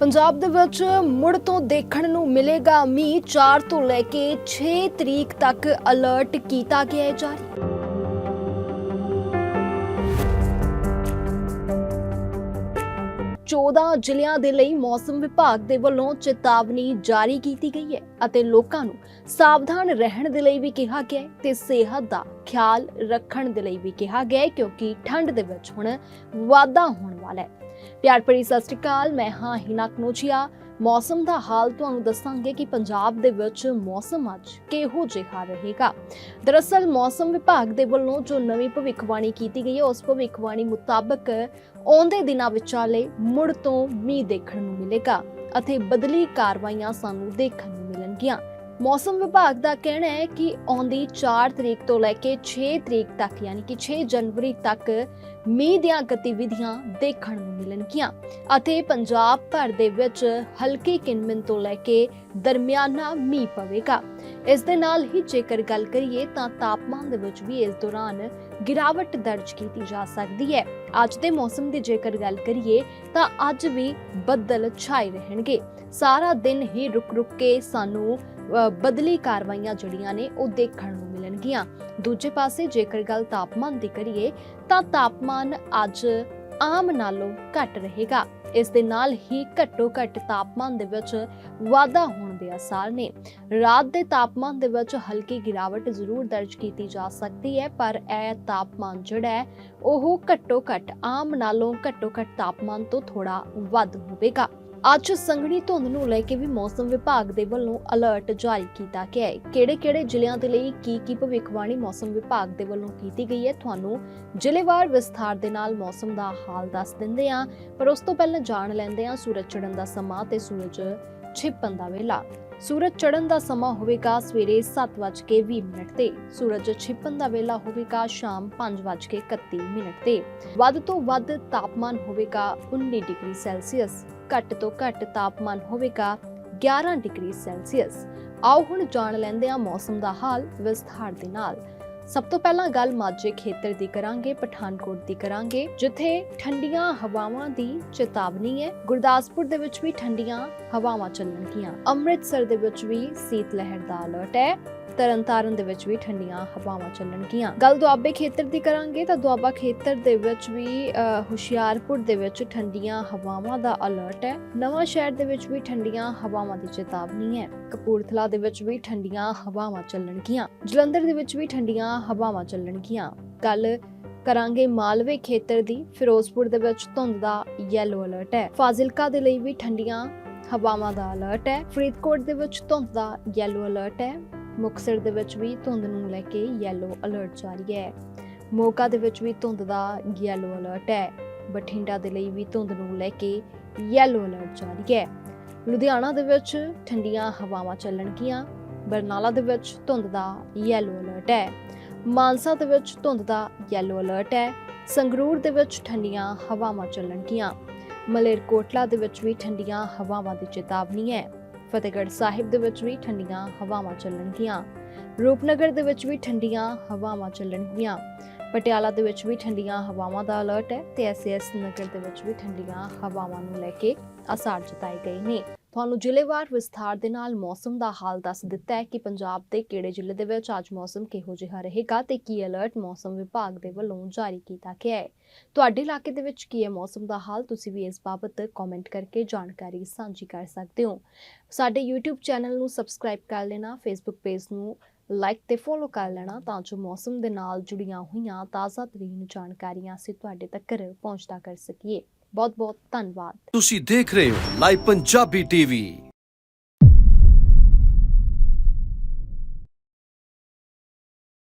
ਪੰਜਾਬ ਦੇ ਵਿੱਚ ਮੁੜ ਤੋਂ ਦੇਖਣ ਨੂੰ ਮਿਲੇਗਾ ਮੀਂਹ। 4 ਤੋਂ ਲੈ ਕੇ 6 ਤਰੀਕ ਤੱਕ ਅਲਰਟ ਕੀਤਾ ਗਿਆ ਹੈ ਜਾਰੀ। 14 ਜ਼ਿਲ੍ਹਿਆਂ ਦੇ ਲਈ ਮੌਸਮ ਵਿਭਾਗ ਦੇ ਵੱਲੋਂ ਚੇਤਾਵਨੀ ਜਾਰੀ ਕੀਤੀ ਗਈ ਹੈ ਅਤੇ ਲੋਕਾਂ ਨੂੰ ਸਾਵਧਾਨ ਰਹਿਣ ਦੇ ਲਈ ਵੀ ਕਿਹਾ ਗਿਆ ਹੈ ਤੇ ਸਿਹਤ ਦਾ ਖਿਆਲ ਰੱਖਣ ਦੇ ਲਈ ਵੀ ਕਿਹਾ ਗਿਆ ਹੈ ਕਿਉਂਕਿ ਠੰਡ ਦੇ ਵਿੱਚ ਹੁਣ ਵਾਧਾ ਹੋਣ ਵਾਲਾ ਹੈ। ਪਿਆਰ ਭਰੀ ਸਤਿ ਸ਼੍ਰੀ ਅਕਾਲ, ਮੈਂ ਹਾਂ ਹਿਨਾ ਕਨੋਚੀਆ ਮੌਸਮ ਦਾ ਹਾਲ ਤੁਹਾਨੂੰ ਦੱਸਾਂਗੇ ਕਿ ਪੰਜਾਬ ਦੇ ਵਿੱਚ ਮੌਸਮ ਅੱਜ ਕਿਹੋ ਜਿਹਾ ਰਹੇਗਾ। ਦਰਅਸਲ ਮੌਸਮ ਵਿਭਾਗ ਦੇ ਵੱਲੋਂ ਜੋ ਨਵੀਂ ਭਵਿੱਖਬਾਣੀ ਕੀਤੀ ਗਈ ਹੈ, ਉਸ ਭਵਿੱਖਬਾਣੀ ਮੁਤਾਬਕ ਆਉਂਦੇ ਦਿਨਾਂ ਵਿਚਾਲੇ ਮੁੜ ਤੋਂ ਮੀਂਹ ਦੇਖਣ ਨੂੰ ਮਿਲੇਗਾ ਅਤੇ ਬਦਲੀ ਕਾਰਵਾਈਆਂ ਸਾਨੂੰ ਦੇਖਣ ਨੂੰ ਮਿਲਣਗੀਆਂ। ਮੌਸਮ ਵਿਭਾਗ ਦਾ ਕਹਿਣਾ ਹੈ ਕਿ ਆਉਂਦੀ 4 ਤਰੀਕ ਤੋਂ ਲੈ ਕੇ 6 ਤਰੀਕ ਤੱਕ, ਯਾਨੀ ਕਿ 6 ਜਨਵਰੀ ਤੱਕ ਮੀਂਹ ਦੀਆਂ ਗਤੀਵਿਧੀਆਂ ਦੇਖਣ ਨੂੰ ਮਿਲਣਗੀਆਂ। ਅਤੇ ਪੰਜਾਬ ਭਰ ਦੇ ਵਿੱਚ ਹਲਕੀ ਕਿਨਮਿਨ ਤੋਂ ਲੈ ਕੇ ਦਰਮਿਆਨਾ ਮੀਂਹ ਪਵੇਗਾ। ਇਸ ਦੇ ਨਾਲ ਹੀ ਜੇਕਰ ਗੱਲ ਕਰੀਏ ਤਾਂ ਤਾਪਮਾਨ ਦੇ ਵਿੱਚ ਵੀ ਇਸ ਦੌਰਾਨ ਗਿਰਾਵਟ ਦਰਜ ਕੀਤੀ ਜਾ ਸਕਦੀ ਹੈ। ਅੱਜ ਦੇ ਮੌਸਮ ਦੀ ਜੇਕਰ ਗੱਲ ਕਰੀਏ ਤਾਂ ਅੱਜ ਵੀ ਬੱਦਲ ਛਾਏ ਰਹਿਣਗੇ। ਸਾਰਾ ਦਿਨ ਹੀ ਰੁਕ ਰੁਕ ਕੇ ਸਾਨੂੰ ਬਦਲੀ ਕਾਰਵਾਈਆਂ ਜਿਹੜੀਆਂ ਨੇ ਉਹ ਦੇਖਣ ਨੂੰ ਮਿਲਣਗੀਆਂ। ਦੂਜੇ ਪਾਸੇ ਜੇਕਰ ਗੱਲ ਤਾਪਮਾਨ ਦੀ ਕਰੀਏ, ਤਾਂ ਤਾਪਮਾਨ ਅੱਜ ਆਮ ਨਾਲੋਂ ਘੱਟ ਰਹੇਗਾ। ਇਸ ਦੇ ਨਾਲ ਹੀ ਘੱਟੋ ਘੱਟ ਤਾਪਮਾਨ ਦੇ ਵਿੱਚ ਵਾਧਾ ਹੋਣ ਦੇ ਅਸਾਰ ਨੇ। ਰਾਤ ਦੇ ਤਾਪਮਾਨ ਦੇ ਵਿੱਚ ਹਲਕੀ ਗਿਰਾਵਟ ਜ਼ਰੂਰ ਦਰਜ ਕੀਤੀ ਜਾ ਸਕਦੀ ਹੈ, ਪਰ ਇਹ ਤਾਪਮਾਨ ਜਿਹੜਾ ਹੈ, ਉਹ ਘੱਟੋ ਘੱਟ ਆਮ ਨਾਲੋਂ ਘੱਟੋ ਘੱਟ ਤਾਪਮਾਨ ਤੋਂ ਥੋੜਾ ਵੱਧ ਹੋਵੇਗਾ। ਅੱਜ ਸੰਘਣੀ ਧੁੰਦ ਨੂੰ ਲੈ ਕੇ ਵੀ ਮੌਸਮ ਵਿਭਾਗ ਦੇ ਵੱਲੋਂ ਅਲਰਟ ਜਾਰੀ ਕੀਤਾ ਗਿਆ ਹੈ। ਕਿਹੜੇ-ਕਿਹੜੇ ਜ਼ਿਲ੍ਹਿਆਂ ਦੇ ਲਈ ਕੀ ਕੀ ਭਵਿੱਖਬਾਣੀ ਮੌਸਮ ਵਿਭਾਗ ਦੇ ਵੱਲੋਂ ਕੀਤੀ ਗਈ ਹੈ, ਤੁਹਾਨੂੰ ਜ਼ਿਲ੍ਹੇਵਾਰ ਵਿਸਥਾਰ ਦੇ ਨਾਲ ਮੌਸਮ ਦਾ ਹਾਲ ਦੱਸ ਦਿੰਦੇ ਹਾਂ। ਪਰ ਉਸ ਤੋਂ ਪਹਿਲਾਂ ਜਾਣ ਲੈਂਦੇ ਹਾਂ ਸੂਰਜ ਚੜ੍ਹਨ ਦਾ ਸਮਾਂ ਤੇ ਸੂਰਜ ਛਿਪਣ ਦਾ ਵੇਲਾ। ਸੂਰਜ ਚੜ੍ਹਨ ਦਾ ਸਮਾਂ ਹੋਵੇਗਾ ਸਵੇਰੇ 7:20 ਮਿੰਟ ਤੇ। ਸੂਰਜ ਛਿਪਣ ਦਾ ਵੇਲਾ ਹੋਵੇਗਾ ਸ਼ਾਮ 5:31 ਮਿੰਟ ਤੇ। ਵੱਧ ਤੋਂ ਵੱਧ ਤਾਪਮਾਨ ਹੋਵੇਗਾ 19 ਡਿਗਰੀ ਸੈਲਸੀਅਸ। ਘੱਟ ਤੋਂ ਘੱਟ ਤਾਪਮਾਨ ਹੋਵੇਗਾ 11 ਡਿਗਰੀ ਸੈਲਸੀਅਸ। ਆਓ ਹੁਣ ਜਾਣ ਲੈਂਦੇ ਹਾਂ ਮੌਸਮ ਦਾ ਹਾਲ ਵਿਸਥਾਰ ਦੇ ਨਾਲ। ਸਭ ਤੋਂ ਪਹਿਲਾਂ ਗੱਲ ਮਾਝੇ ਖੇਤਰ ਦੀ ਕਰਾਂਗੇ, ਪਠਾਨਕੋਟ ਦੀ ਕਰਾਂਗੇ, ਜਿੱਥੇ ਠੰਡੀਆਂ ਹਵਾਵਾਂ ਦੀ ਚੇਤਾਵਨੀ ਹੈ। ਗੁਰਦਾਸਪੁਰ ਦੇ ਵਿੱਚ ਵੀ ਠੰਡੀਆਂ ਹਵਾਵਾਂ ਚੱਲਣਗੀਆਂ। ਅੰਮ੍ਰਿਤਸਰ ਦੇ ਵਿੱਚ ਵੀ ਸੀਤ ਲਹਿਰ ਦਾ ਅਲਰਟ ਹੈ। ਤਰਨਤਾਰਨ ਦੇ ਵਿੱਚ ਵੀ ਠੰਡੀਆਂ ਹਵਾਵਾਂ ਚੱਲਣਗੀਆਂ। ਗੱਲ ਦੁਆਬੇ ਖੇਤਰ ਦੀ ਕਰਾਂਗੇ ਤਾਂ ਦੁਆਬਾ ਖੇਤਰ ਦੇ ਵਿੱਚ ਵੀ ਹੁਸ਼ਿਆਰਪੁਰ ਦੇ ਵਿੱਚ ਠੰਡੀਆਂ ਹਵਾਵਾਂ ਦਾ ਅਲਰਟ ਹੈ। ਨਵਾਂ ਸ਼ਹਿਰ ਦੇ ਵਿੱਚ ਵੀ ਠੰਡੀਆਂ ਹਵਾਵਾਂ ਦੀ ਚੇਤਾਵਨੀ ਹੈ। ਕਪੂਰਥਲਾ ਦੇ ਵਿੱਚ ਵੀ ਠੰਡੀਆਂ ਹਵਾਵਾਂ ਚੱਲਣਗੀਆਂ। ਜਲੰਧਰ ਦੇ ਵਿੱਚ ਵੀ ਠੰਡੀਆਂ ਹਵਾਵਾਂ ਚੱਲਣਗੀਆਂ। ਕੱਲ ਕਰਾਂਗੇ ਮਾਲਵੇ ਖੇਤਰ ਦੀ। ਫਿਰੋਜ਼ਪੁਰ ਦੇ ਵਿੱਚ ਧੁੰਦ ਦਾ ਯੈਲੋ ਅਲਰਟ ਹੈ। ਫਾਜ਼ਿਲਕਾ ਦੇ ਲਈ ਵੀ ਠੰਡੀਆਂ ਹਵਾਵਾਂ ਦਾ ਅਲਰਟ ਹੈ। ਫਰੀਦਕੋਟ ਦੇ ਵਿੱਚ ਧੁੰਦ ਦਾ ਯੈਲੋ ਅਲਰਟ ਹੈ। ਮੁਕਤਸਰ ਦੇ ਵਿੱਚ ਵੀ ਧੁੰਦ ਨੂੰ ਲੈ ਕੇ ਯੈਲੋ ਅਲਰਟ ਜਾਰੀ ਹੈ। ਮੋਗਾ ਦੇ ਵਿੱਚ ਵੀ ਧੁੰਦ ਦਾ ਯੈਲੋ ਅਲਰਟ ਹੈ। ਬਠਿੰਡਾ ਦੇ ਲਈ ਵੀ ਧੁੰਦ ਨੂੰ ਲੈ ਕੇ ਯੈਲੋ ਅਲਰਟ ਜਾਰੀ ਹੈ। ਲੁਧਿਆਣਾ ਦੇ ਵਿੱਚ ਠੰਡੀਆਂ ਹਵਾਵਾਂ ਚੱਲਣਗੀਆਂ। ਬਰਨਾਲਾ ਦੇ ਵਿੱਚ ਧੁੰਦ ਦਾ ਯੈਲੋ ਅਲਰਟ ਹੈ। ਮਾਨਸਾ ਦੇ ਵਿੱਚ ਧੁੰਦ ਦਾ ਯੈਲੋ ਅਲਰਟ ਹੈ। ਸੰਗਰੂਰ ਦੇ ਵਿੱਚ ਠੰਡੀਆਂ ਹਵਾਵਾਂ ਚੱਲਣਗੀਆਂ। ਮਲੇਰਕੋਟਲਾ ਦੇ ਵਿੱਚ ਵੀ ਠੰਡੀਆਂ ਹਵਾਵਾਂ ਦੀ ਚੇਤਾਵਨੀ ਹੈ। ਫਤਿਹਗੜ੍ਹ ਸਾਹਿਬ ਦੇ ਵਿੱਚ ਵੀ ਠੰਡੀਆਂ ਹਵਾਵਾਂ ਚੱਲਣਗੀਆਂ। ਰੂਪਨਗਰ ਦੇ ਵਿੱਚ ਵੀ ਠੰਡੀਆਂ ਹਵਾਵਾਂ ਚੱਲਣਗੀਆਂ। ਪਟਿਆਲਾ ਦੇ ਵਿੱਚ ਵੀ ਠੰਡੀਆਂ ਹਵਾਵਾਂ ਦਾ ਅਲਰਟ ਹੈ ਤੇ ਐਸਐਸ ਨਗਰ ਦੇ ਵਿੱਚ ਵੀ ਠੰਡੀਆਂ ਹਵਾਵਾਂ ਨੂੰ ਲੈ ਕੇ ਆਸਾਰ ਜਤਾਏ ਗਏ ਨੇ। ਤੁਹਾਨੂੰ ਜ਼ਿਲ੍ਹੇਵਾਰ ਵਿਸਥਾਰ ਦੇ ਨਾਲ ਮੌਸਮ ਦਾ ਹਾਲ ਦੱਸ ਦਿੱਤਾ ਹੈ ਕਿ ਪੰਜਾਬ ਦੇ ਕਿਹੜੇ ਜ਼ਿਲ੍ਹੇ ਦੇ ਵਿੱਚ ਅੱਜ ਮੌਸਮ ਕਿਹੋ ਜਿਹਾ ਰਹੇਗਾ ਤੇ ਕੀ ਅਲਰਟ ਮੌਸਮ ਵਿਭਾਗ ਦੇ ਵੱਲੋਂ ਜਾਰੀ ਕੀਤਾ ਗਿਆ ਹੈ। ਤੁਹਾਡੇ ਇਲਾਕੇ ਦੇ ਵਿੱਚ ਕੀ ਹੈ ਮੌਸਮ ਦਾ ਹਾਲ? ਤੁਸੀਂ ਵੀ ਇਸ ਬਾਬਤ ਕਮੈਂਟ ਕਰਕੇ ਜਾਣਕਾਰੀ ਸਾਂਝੀ ਕਰ ਸਕਦੇ ਹੋ। ਸਾਡੇ YouTube ਚੈਨਲ ਨੂੰ ਸਬਸਕ੍ਰਾਈਬ ਕਰ ਲੈਣਾ, Facebook ਪੇਜ ਨੂੰ ਲਾਈਕ ਤੇ ਫੋਲੋ ਕਰ ਲੈਣਾ ਤਾਂ ਜੋ ਮੌਸਮ ਦੇ ਨਾਲ ਜੁੜੀਆਂ ਹੋਈਆਂ ਤਾਜ਼ਾ ਤਰੀਨ ਜਾਣਕਾਰੀਆਂ ਅਸੀਂ ਤੁਹਾਡੇ ਤੱਕ ਪਹੁੰਚਦਾ ਕਰ ਸਕੀਏ। ਬਹੁਤ ਬਹੁਤ ਧੰਨਵਾਦ। ਤੁਸੀਂ ਦੇਖ ਰਹੇ ਹੋ ਲਾਈਵ ਪੰਜਾਬੀ ਟੀਵੀ।